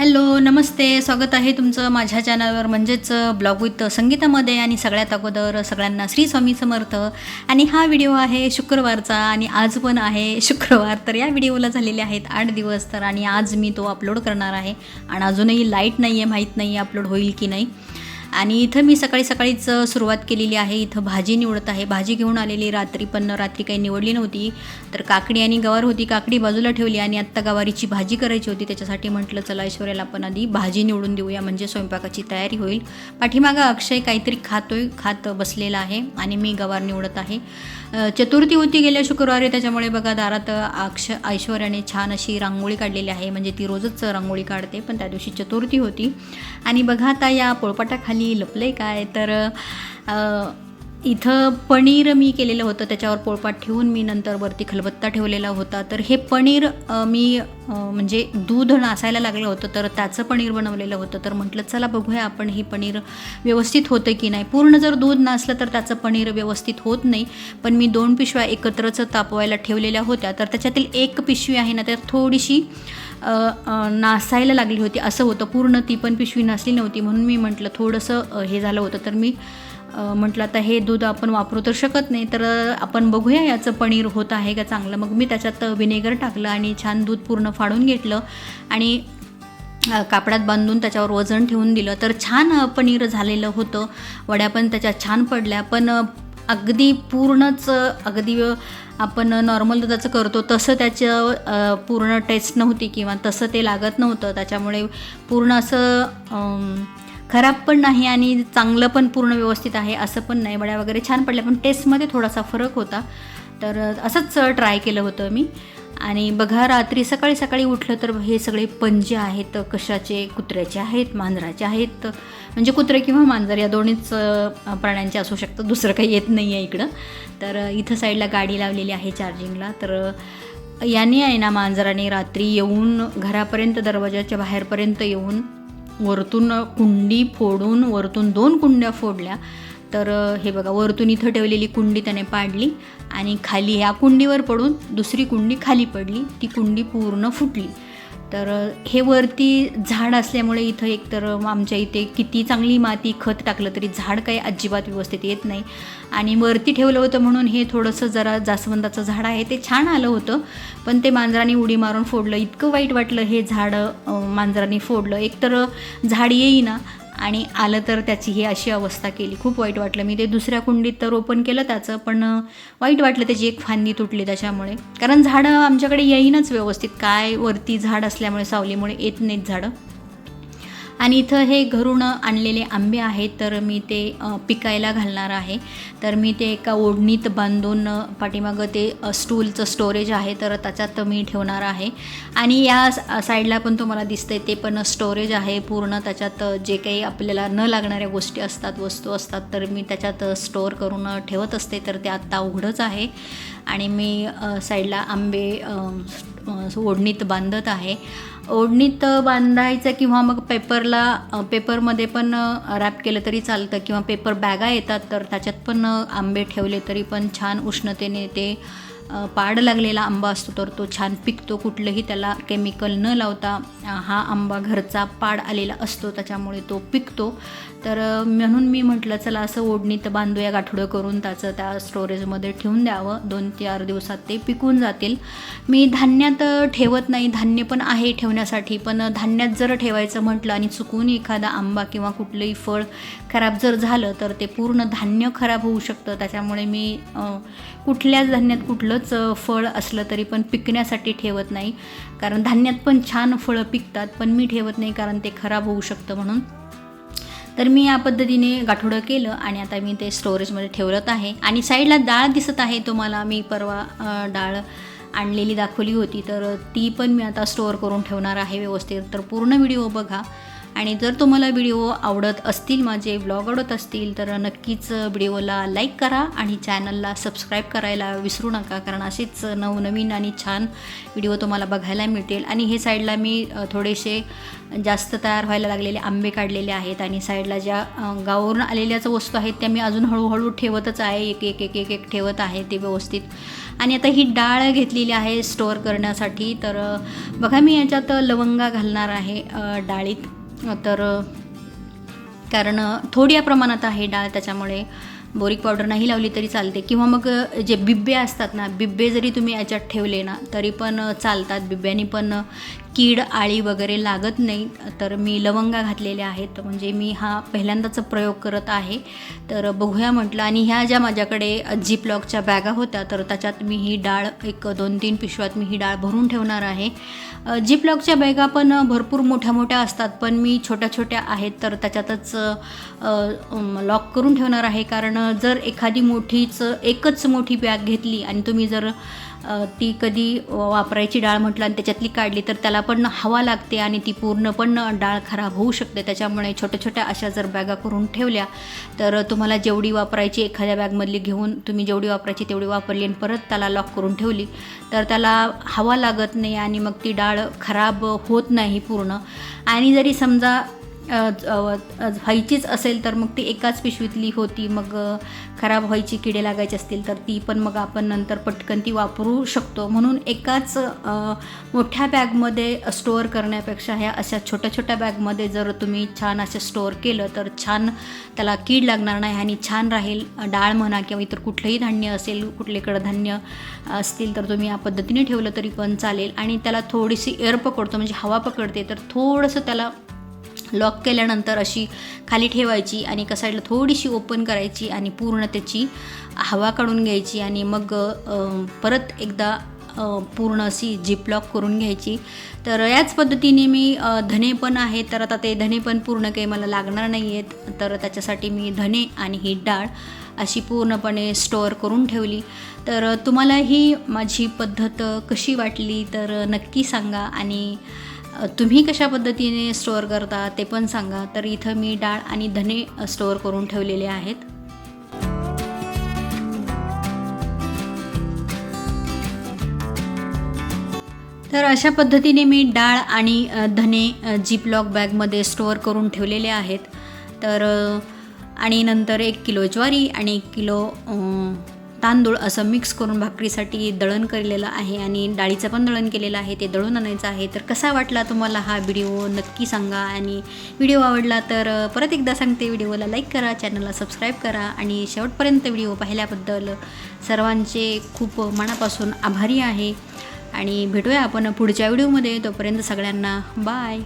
Hello नमस्ते. स्वागत आहे तुमचं माझ्या चॅनलवर म्हणजेच ब्लॉग विथ संगीतामध्ये आणि सगळ्यात अगोदर सगळ्यांना श्री स्वामी समर्थ. आणि हा व्हिडिओ आहे शुक्रवारचा आणि आज पण आहे शुक्रवार. तर या व्हिडिओला झालेले आहेत आठ दिवस. तर आणि आज मी तो अपलोड करणार आहे. आणि अजूनही लाइट नाही आहे माहीत नाही अपलोड होईल की नाही. आणि इथं मी सकाळी सकाळीच सुरुवात केलेली आहे. इथं भाजी निवडत आहे. भाजी घेऊन आलेली. रात्री पण रात्री काही निवडली नव्हती. तर काकडी आणि गवार होती. काकडी बाजूला ठेवली आणि आत्ता गवारीची भाजी करायची होती. त्याच्यासाठी म्हटलं चला ऐश्वर्याला आपण आधी भाजी निवडून देऊया. म्हणजे स्वयंपाकाची तयारी होईल. पाठीमागं अक्षय काहीतरी खातोय खात बसलेला आहे आणि मी गवार निवडत आहे. चतुर्थी होती गेल्या शुक्रवारी. त्याच्यामुळे बघा दारात अक्ष ऐश्वर्याने छान अशी रांगोळी काढलेली आहे. म्हणजे ती रोजच रांगोळी काढते. पण त्या दिवशी चतुर्थी होती. आणि बघा आता या पोळपाटाखाली लपले काय? तर इथं पनीर मी केलेलं होतं त्याच्यावर पोळपाट ठेवून मी नंतर वरती खलबत्ता ठेवलेला होता. तर हे पनीर मी म्हणजे दूध नासायला लागलं होतं तर त्याचं पनीर बनवलेलं होतं. तर म्हटलं चला बघूया आपण हे पनीर व्यवस्थित होतं की नाही. पूर्ण जर दूध नासलं तर त्याचं पनीर व्यवस्थित होत नाही. पण मी दोन पिशव्या एकत्रच तापवायला ठेवलेल्या होत्या. तर त्याच्यातील एक पिशवी आहे ना तर थोडीशी नासायला लागली होती असं होतं. पूर्ण ती पण पिशवी नसली नव्हती. म्हणून मी म्हटलं थोडंसं हे झालं होतं. तर मी म्हटलं आता हे दूध आपण वापरू तर शकत नाही तर आपण बघूया याचं पनीर होत आहे का चांगलं. मग मी त्याच्यात विनेगर टाकलं आणि छान दूध पूर्ण फाडून घेतलं आणि कापडात बांधून त्याच्यावर वजन ठेवून दिलं. तर छान पनीर झालेलं होतं. वड्या पण त्याच्या छान पडल्या. पण अगदी पूर्णच अगदी आपण नॉर्मल दुधाचं करतो तसं त्याचं पूर्ण टेस्ट नव्हती किंवा तसं ते लागत नव्हतं. त्याच्यामुळे पूर्ण असं खराब पण नाही आणि चांगलं पण पूर्ण व्यवस्थित आहे असं पण नाही. बड्या वगैरे छान पडल्या पण टेस्टमध्ये थोडासा फरक होता. तर असंच ट्राय केलं होतं मी. आणि बघा रात्री सकाळी सकाळी उठलं तर हे सगळे पंजे आहेत कशाचे कुत्र्याचे आहेत मांजराचे आहेत. म्हणजे कुत्रे किंवा मांजर या दोन्हीच प्राण्यांचे असू शकतं. दुसरं काही येत नाही आहे इकडं. तर इथं साईडला गाडी लावलेली आहे चार्जिंगला. तर याने आहे ना मांजराने रात्री येऊन घरापर्यंत दरवाजाच्या बाहेरपर्यंत येऊन वरतून कुंडी फोडून वरतून दोन कुंड्या फोडल्या. तर हे बघा वरतून इथं ठेवलेली कुंडी त्याने पाडली आणि खाली ह्या कुंडीवर पडून दुसरी कुंडी खाली पडली. ती कुंडी पूर्ण फुटली. तर हे वरती झाड असल्यामुळे इथं एकतर आमच्या इथे किती चांगली माती खत टाकलं तरी झाड काही अजिबात व्यवस्थित येत नाही. आणि वरती ठेवलं होतं म्हणून हे थोडंसं जरा जास्वंदाचं झाड आहे. ते छान आलं होतं पण ते मांजराने उडी मारून फोडलं. इतकं वाईट वाटलं हे झाड मांजराने फोडलं. एकतर झाड येईना आणि आलं तर त्याची ही अशी अवस्था केली. खूप वाईट वाटलं. मी ते दुसऱ्या कुंडीत तर रोपण केलं त्याचं पण वाईट वाटलं त्याची एक फांदी तुटली त्याच्यामुळे. कारण झाडं आमच्याकडे येईनच व्यवस्थित. काय वरती झाड असल्यामुळे सावलीमुळे येत नाहीत झाडं. आणि इथं हे घरून आणलेले आंबे आहेत तर मी ते पिकायला घालणार आहे. तर मी ते एका ओढणीत बांधून पाठीमागं ते स्टूलचं स्टोरेज आहे तर त्याच्यात मी ठेवणार आहे. आणि या साईडला पण तुम्हाला दिसतंय ते पण स्टोरेज आहे. पूर्ण त्याच्यात जे काही आपल्याला न लागणाऱ्या गोष्टी असतात वस्तू असतात तर मी त्याच्यात स्टोअर करून ठेवत असते. तर ते आत्ता उघडंच आहे. आणि मी साईडला आंबे ओढणीत बांधत आहे. ओढणीत बांधायचं किंवा मग पेपरला पेपरमध्ये पण रॅप केलं तरी चालतं किंवा पेपर बॅगा येतात तर त्याच्यात पण आंबे ठेवले तरी पण छान उष्णतेने ते पाड लागलेला आंबा असतो तर तो छान पिकतो. कुठलंही त्याला केमिकल न लावता हा आंबा घरचा पाड आलेला असतो त्याच्यामुळे तो पिकतो. तर म्हणून मी म्हटलं चला असं ओढणीत बांधूया गाठोडं करून त्याचं त्या स्टोरेजमध्ये ठेवून द्यावं. दोन चार दिवसात ते पिकून जातील. मी धान्यात ठेवत नाही. धान्य पण आहे ठेवण्यासाठी पण धान्यात जर ठेवायचं म्हटलं आणि चुकून एखादा आंबा किंवा कुठलंही फळ खराब जर झालं तर ते पूर्ण धान्य खराब होऊ शकतं. त्याच्यामुळे मी कुठल्याच धान्यात कुठलं अ, फळ असलं तरी पण पिकण्यासाठी ठेवत नाही. कारण धान्यात पण छान फळं पिकतात पण मी ठेवत नाही कारण ते खराब होऊ शकतं म्हणून. तर मी या पद्धतीने गाठोडं केलं आणि आता मी ते स्टोरेजमध्ये ठेवत आहे. आणि साईडला डाळ दिसत आहे तुम्हाला. मी परवा डाळ आणलेली दाखवली होती. तर ती पण मी आता स्टोअर करून ठेवणार आहे व्यवस्थित. तर पूर्ण व्हिडिओ बघा. आणि जर तुम्हाला व्हिडिओ आवडत असतील माझे ब्लॉग आवडत असतील तर नक्कीच व्हिडिओला लाईक करा आणि चॅनलला सबस्क्राईब करायला विसरू नका कारण असेच नवनवीन आणि छान व्हिडिओ तुम्हाला बघायला मिळतील. आणि हे साईडला मी थोडेसे जास्त तयार व्हायला लागलेले आंबे काढलेले आहेत आणि साईडला ज्या गावावरून गावावरून आलेल्याच वस्तू आहेत त्या मी अजून हळूहळू ठेवतच आहे एक एक एक एक एक ठेवत आहे ते व्यवस्थित. आणि आता ही डाळ घेतलेली आहे स्टोअर करण्यासाठी तर बघा मी याच्यात लवंगा घालणार आहे डाळीत. तर कारण थोड्या प्रमाणात आहे डाळ त्याच्यामुळे बोरिक पावडर नाही लावली तरी चालते. किंवा मग जे बिब्बे असतात ना बिब्बे जरी तुम्ही याच्यात ठेवले ना तरी पण चालतात. बिब्ब्यानी पण कीड आळी वगैरे लागत नाही. तर मी लवंगा घातलेल्या आहेत. म्हणजे मी हा पहिल्यांदाच प्रयोग करत आहे. तर बघूया म्हटलं आणि ह्या ज्या माझ्याकडे जिप्लॉकच्या बॅगा होत्या तर त्याच्यात मी ही डाळ एक दोन तीन पिशव्यात मी ही डाळ भरून ठेवणार आहे. जिप्लॉकच्या बॅगा पण भरपूर मोठ्या मोठ्या असतात पण मी छोट्या छोट्या आहेत तर त्याच्यातच लॉक करून ठेवणार आहे. कारण जर एखादी मोठीच एकच मोठी बॅग घेतली आणि तुम्ही जर ती कधी वापरायची डाळ म्हटलं आणि त्याच्यातली काढली तर त्याला पण हवा लागते आणि ती पूर्ण पण डाळ खराब होऊ शकते. त्याच्यामुळे छोट्या छोट्या अशा जर बॅगा करून ठेवल्या तर तुम्हाला जेवढी वापरायची एखाद्या बॅगमधली घेऊन तुम्ही जेवढी वापरायची तेवढी वापरली आणि परत त्याला लॉक करून ठेवली तर त्याला हवा लागत नाही आणि मग ती डाळ खराब होत नाही पूर्ण. आणि जरी समजा व्हायचीच असेल तर मग ती एकाच पिशवीतली होती मग खराब व्हायची किडे लागायचे असतील तर ती पण मग आपण नंतर पटकन ती वापरू शकतो. म्हणून एकाच मोठ्या बॅगमध्ये स्टोअर करण्यापेक्षा ह्या अशा छोट्या छोट्या बॅगमध्ये जर तुम्ही छान असं स्टोअर केलं तर छान त्याला कीड लागणार नाही आणि छान राहील. डाळ म्हणा किंवा इतर कुठलंही धान्य असेल कुठले कडधान्य असतील तर तुम्ही या पद्धतीने ठेवलं तरी पण चालेल. आणि त्याला थोडीशी एअर पकडतो म्हणजे हवा पकडते तर थोडंसं त्याला लॉक केल्यानंतर अशी खाली ठेवायची आणि एका साईडला थोडीशी ओपन करायची आणि पूर्ण त्याची हवा काढून घ्यायची आणि मग परत एकदा पूर्ण अशी जिप लॉक करून घ्यायची. तर याच पद्धतीने मी धने पण आहे तर आता ते धने पण पूर्ण काही मला लागणार नाही आहेत तर त्याच्यासाठी मी धने आणि ही डाळ अशी पूर्णपणे स्टोअर करून ठेवली. तर तुम्हाला ही माझी पद्धत कशी वाटली तर नक्की सांगा. आणि तुम्ही कशा पद्धतीने स्टोअर करता ते पण सांगा. तर इथं मी डाळ आणि धने स्टोअर करून ठेवलेले आहेत. तर अशा पद्धतीने मी डाळ आणि धने अ, लॉक बॅगमध्ये स्टोअर करून ठेवलेले आहेत. तर आणि नंतर एक किलो ज्वारी आणि एक किलो तांदूळ असं मिक्स करून भाकरीसाठी दळण केलेलं आहे आणि डाळीचं पण दळण केलेलं आहे ते दळून आणायचं आहे. तर कसा वाटला तुम्हाला हा व्हिडिओ नक्की सांगा आणि व्हिडिओ आवडला तर परत एकदा सांगते व्हिडिओला लाईक करा चॅनलला सबस्क्राईब करा आणि शेवटपर्यंत व्हिडिओ पाहिल्याबद्दल सर्वांचे खूप मनापासून आभारी आहे. आणि भेटूया आपण पुढच्या व्हिडिओमध्ये तोपर्यंत सगळ्यांना बाय